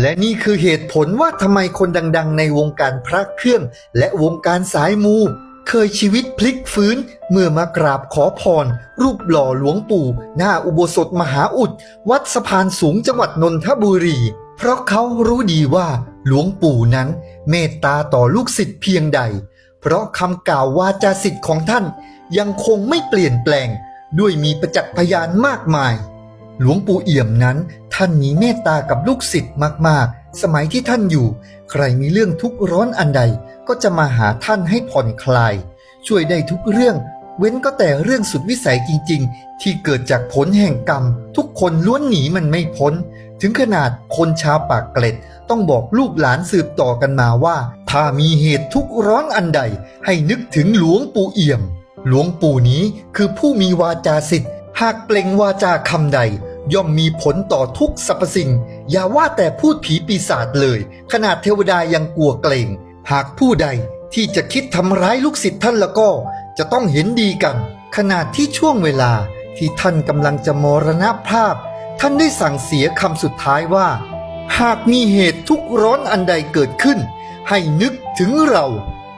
และนี่คือเหตุผลว่าทำไมคนดัง ๆ ในวงการพระเครื่อง และวงการสายมู เคยชีวิตพลิกฟื้น เมื่อมากราบขอพร รูปหล่อหลวงปู่ หน้าอุโบสถมหาอุด วัดสะพานสูงจังหวัดนนทบุรี เพราะเขารู้ดีว่าหลวงปู่นั้น เมตตาต่อลูกศิษย์เพียงใด เพราะคำกล่าววาจาสิทธิ์ของท่าน ยังคงไม่เปลี่ยนแปลง ด้วยมีประจักษ์พยานมากมาย หลวงปู่เอี่ยมนั้น ท่านมีเมตตากับลูกศิษย์มาก ๆ สมัยที่ท่านอยู่ ใครมีเรื่องทุกข์ร้อนอันใด ก็จะมาหาท่านให้ผ่อนคลาย ช่วยได้ทุกเรื่อง เว้นก็แต่เรื่องสุดวิสัยจริง ๆ ที่เกิดจากผลแห่งกรรม ทุกคนล้วนหนีมันไม่พ้น ถึงขนาดคนชาวปากเกร็ด ต้องบอกลูกหลานสืบต่อกันมาว่า ถ้ามีเหตุทุกข์ร้อนอันใด ให้นึกถึงหลวงปู่เอี่ยม หลวงปู่นี้คือผู้มีวาจาสิทธิ์หากเปล่งวาจาคำใด ย่อมมีผลต่อทุกสรรพสิ่ง อย่าว่าแต่พูดผีปีศาจเลย ขนาดเทวดายังกลัวเกรง หากผู้ใดที่จะคิดทำร้ายลูกศิษย์ท่านแล้วก็ จะต้องเห็นดีกัน ขนาดที่ช่วงเวลาที่ท่านกำลังจะมรณภาพ ท่านได้สั่งเสียคำสุดท้ายว่า หากมีเหตุทุกข์ร้อนอันใดเกิดขึ้น ให้นึกถึงเรา